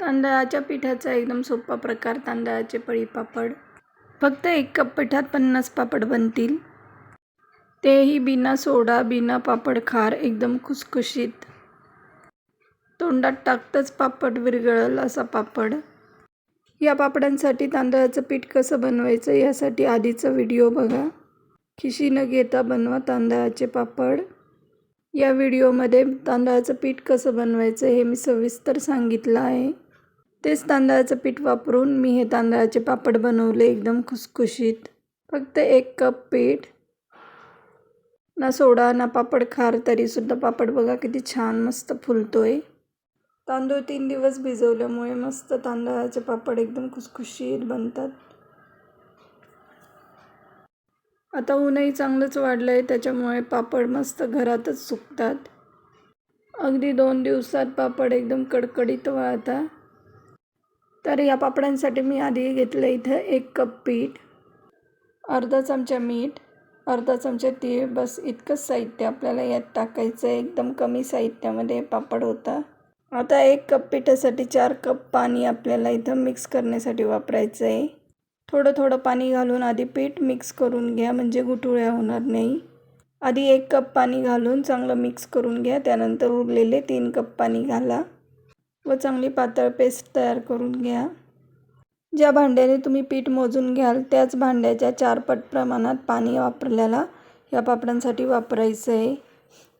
तांदळाच्या पिठाचा एकदम सोपा प्रकार तांदळाचे पळी पापड. फक्त एक कप पिठात पन्नास पापड बनतील. तेही बिना सोडा बिना पापड खार एकदम खुसखुशीत. तोंडात टाकतंच पापड विरघळल असा पापड. या पापडांसाठी तांदळाचं पीठ कसं बनवायचं यासाठी आधीचा व्हिडिओ बघा. खिशी न घेता बनवा तांदळाचे पापड. या व्हिडिओमध्ये तांदळाचं पीठ कसं बनवायचं हे मी सविस्तर सांगितलं आहे. तेच तांदळाचं पीठ वापरून मी हे तांदळाचे पापड बनवले एकदम खुसखुशीत. फक्त एक कप पीठ ना सोडा ना पापड खार तरीसुद्धा पापड बघा किती छान मस्त फुलतोय. तांदूळ तीन दिवस भिजवल्यामुळे मस्त तांदळाचे पापड एकदम खुसखुशीत बनतात. आता ऊनही चांगलंच वाढलं आहे त्याच्यामुळे पापड मस्त घरातच सुकतात. अगदी दोन दिवसात पापड एकदम कडकडीत वाळतात तर या पापड्यांसाठी मी आधी घेतलं इथं एक कप पीठ अर्धा चमचा मीठ अर्धा चमचा तीळ. बस इतकंच साहित्य आपल्याला यात टाकायचं आहे एकदम कमी साहित्यामध्ये पापड होता. आता एक कप पिठासाठी चार कप पाणी आपल्याला इथं मिक्स करण्यासाठी वापरायचं आहे थोडं थोडं पाणी घालून आधी पीठ मिक्स करून घ्या म्हणजे गुठुळ्या होणार नाही. आधी एक कप पाणी घालून चांगलं मिक्स करून घ्या. त्यानंतर उरलेले तीन कप पाणी घाला. व चांगली पातळ पेस्ट तयार करून घ्या. ज्या भांड्याने तुम्ही पीठ मोजून घ्याल त्याच भांड्याच्या चारपट प्रमाणात पाणी वापरल्याला या पापडांसाठी वापरायचं आहे.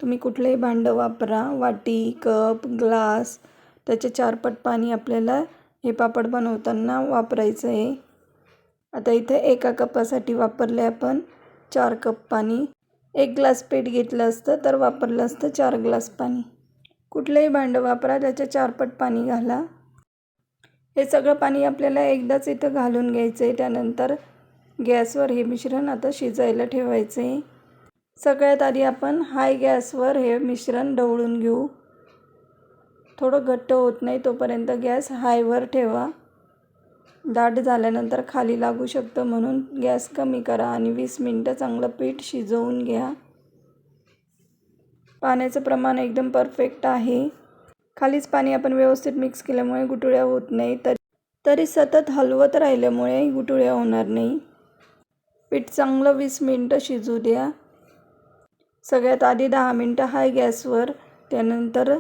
तुम्ही कुठलंही भांडं वापरा वाटी कप ग्लास त्याचे चारपट पाणी आपल्याला हे पापड बनवताना वापरायचं आहे. आता इथे एका कपासाठी वापरले आपण चार कप पाणी. एक ग्लास पीठ घेतलं असतं तर वापरलं असतं चार ग्लास पाणी. कुठलंही भांडं वापरा त्याच्या चारपट पाणी घाला. हे सगळं पाणी आपल्याला एकदाच इथं घालून घ्यायचं आहे त्यानंतर गॅसवर हे मिश्रण आता शिजायला ठेवायचं आहे सगळ्यात आधी आपण हाय गॅसवर हे मिश्रण ढवळून घेऊ. थोडं घट्ट होत नाही तोपर्यंत गॅस हायवर ठेवा. दाट झाल्यानंतर खाली लागू शकतं म्हणून गॅस कमी करा आणि वीस मिनटं चांगलं पीठ शिजवून घ्या. पाण्याचं प्रमाण एकदम परफेक्ट आहे. खालीच पाणी आपण व्यवस्थित मिक्स केल्यामुळे गुटुळ्या होत नाही. तरी तरी सतत हलवत राहिल्यामुळे गुटुळ्या होणार नाही. पीठ चांगलं वीस मिनटं शिजू द्या. सगळ्यात आधी दहा मिनटं हाय गॅसवर त्यानंतर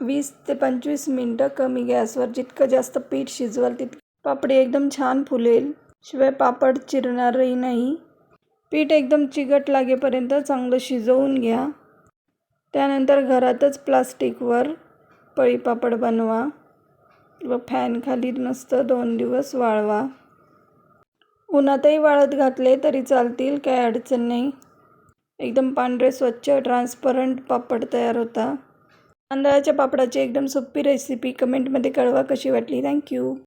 वीस ते पंचवीस मिनटं कमी गॅसवर जितकं जास्त पीठ शिजवाल तितकं पापडी एकदम छान फुलेल शिवाय पापड चिरणारही नाही. पीठ एकदम चिकट लागेपर्यंत चांगलं शिजवून घ्या. त्यानंतर घरातच प्लास्टिकवर पळी पापड बनवा व फॅन खाली मस्त दोन दिवस वाळवा. उन्हातही वाळत घातले तरी चालतील काही अडचण नाही. एकदम पांढरे स्वच्छ ट्रान्सपरंट पापड तयार होता. तांदळाच्या पापडाची एकदम सोपी रेसिपी कमेंटमध्ये कळवा कशी वाटली. थँक्यू